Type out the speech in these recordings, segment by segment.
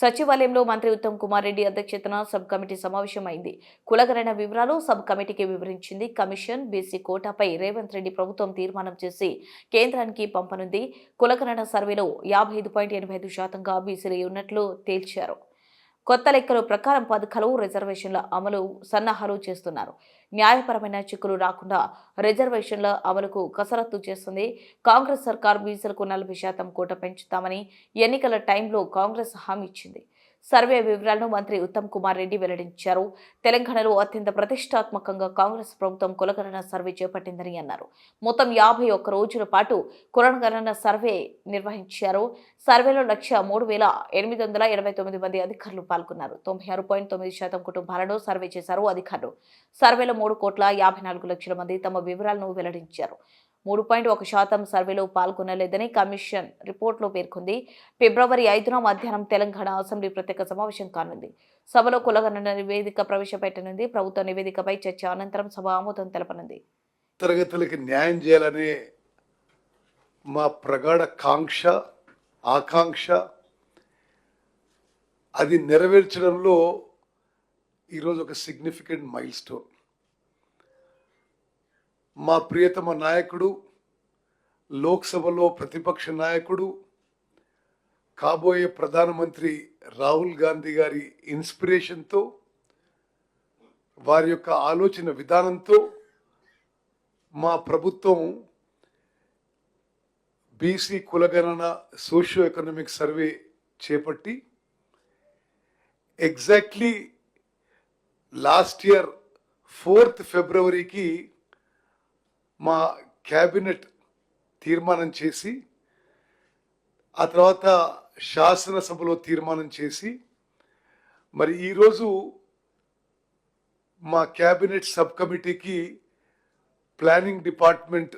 సచివాలయంలో మంత్రి ఉత్తమ్ కుమార్ రెడ్డి అధ్యక్షతన సబ్ కమిటీ సమావేశమైంది. కులగరణ వివరాలు సబ్ కమిటీకి వివరించింది. కమిషన్ బీసీ కోటాపై రేవంత్ రెడ్డి ప్రభుత్వం తీర్మానం చేసి కేంద్రానికి పంపనుంది. కులగణన సర్వేలో యాభై ఐదు పాయింట్ ఎనభై ఐదు శాతంగా బీసీలు ఉన్నట్లు తేల్చారు. కొత్త లెక్కల ప్రకారం పథకాలు రిజర్వేషన్ల అమలు సన్నాహాలు చేస్తున్నారు. న్యాయపరమైన చిక్కులు రాకుండా రిజర్వేషన్ల అమలుకు కసరత్తు చేస్తుంది. కాంగ్రెస్ సర్కార్ బీసీలకు నలభై శాతం కోట పెంచుతామని ఎన్నికల టైంలో కాంగ్రెస్ హామీ ఇచ్చింది. సర్వే వివరాలను మంత్రి ఉత్తమ్ కుమార్ రెడ్డి వెల్లడించారు. తెలంగాణలో అత్యంత ప్రతిష్టాత్మకంగా కాంగ్రెస్ ప్రభుత్వం కులగణన సర్వే చేపట్టిందని అన్నారు. మొత్తం యాభై ఒక్క రోజుల పాటు కులగణన సర్వే నిర్వహించారు. సర్వేలో లక్ష మూడు వేల ఎనిమిది వందల ఎనభై తొమ్మిది మంది అధికారులు పాల్గొన్నారు. తొంభై ఆరు పాయింట్ తొమ్మిది శాతం కుటుంబాలను సర్వే చేశారు అధికారులు. సర్వేలో మూడు కోట్ల యాభై నాలుగు లక్షల మంది తమ వివరాలను వెల్లడించారు. మూడు పాయింట్ ఒక శాతం సర్వేలో పాల్గొనలేదని కమిషన్ రిపోర్టులో పేర్కొంది. ఫిబ్రవరి ఐదున మధ్యాహ్నం తెలంగాణ అసెంబ్లీ ప్రత్యేక సమావేశం కానుంది. సభలో కులగణన నివేదిక ప్రవేశపెట్టనుంది. ప్రభుత్వ నివేదికపై చర్చ అనంతరం సభ ఆమోదం తెలపనుంది. తరగతులకి న్యాయం చేయాలనే మా ప్రగాఢ కాంక్ష ఆకాంక్ష అది నెరవేర్చడంలో ఈరోజు ఒక సిగ్నిఫికెంట్ మైల్ స్టోన్ మా ప్రియతమ నాయకుడు లోక్సభలో ప్రతిపక్ష నాయకుడు కాబోయే ప్రధానమంత్రి రాహుల్ గాంధీ గారి ఇన్స్పిరేషన్తో వారి యొక్క ఆలోచన విధానంతో మా ప్రభుత్వం బీసీ కులగణన సోషియో ఎకనామిక్ సర్వే చేపట్టి ఎగ్జాక్ట్లీ లాస్ట్ ఇయర్ ఫోర్త్ ఫిబ్రవరికి మా క్యాబినెట్ తీర్మానం చేసి ఆ తర్వాత శాసనసభలో తీర్మానం చేసి మరి ఈరోజు మా క్యాబినెట్ సబ్ కమిటీకి planning department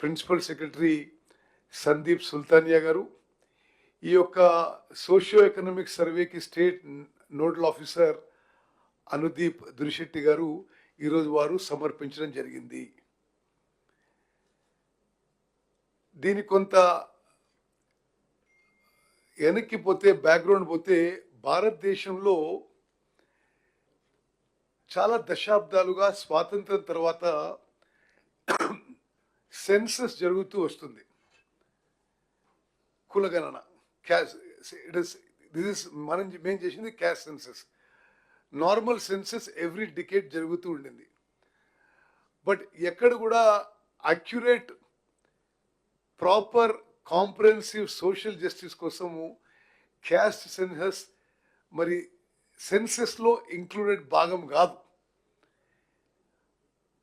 principal secretary Sandeep Sultania garu ఈ యొక్క socio economic సర్వేకి state nodal officer Anudeep Durishetty garu ఈరోజు వారు సమర్పించడం జరిగింది. దీని కొంత వెనక్కి పోతే బ్యాక్గ్రౌండ్ పోతే భారతదేశంలో చాలా దశాబ్దాలుగా స్వాతంత్రం తర్వాత సెన్సస్ జరుగుతూ వస్తుంది. కులగణన caste it is this is మనం మేము చేసింది caste census normal census every decade జరుగుతూ ఉండింది. బట్ ఎక్కడ కూడా accurate proper comprehensive social justice కోసము క్యాస్ట్ సెన్సస్ మరి సెన్సెస్లో ఇంక్లూడెడ్ భాగం కాదు.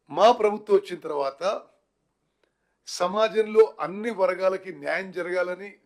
మా ప్రభుత్వం వచ్చిన తర్వాత సమాజంలో అన్ని వర్గాలకి న్యాయం జరగాలని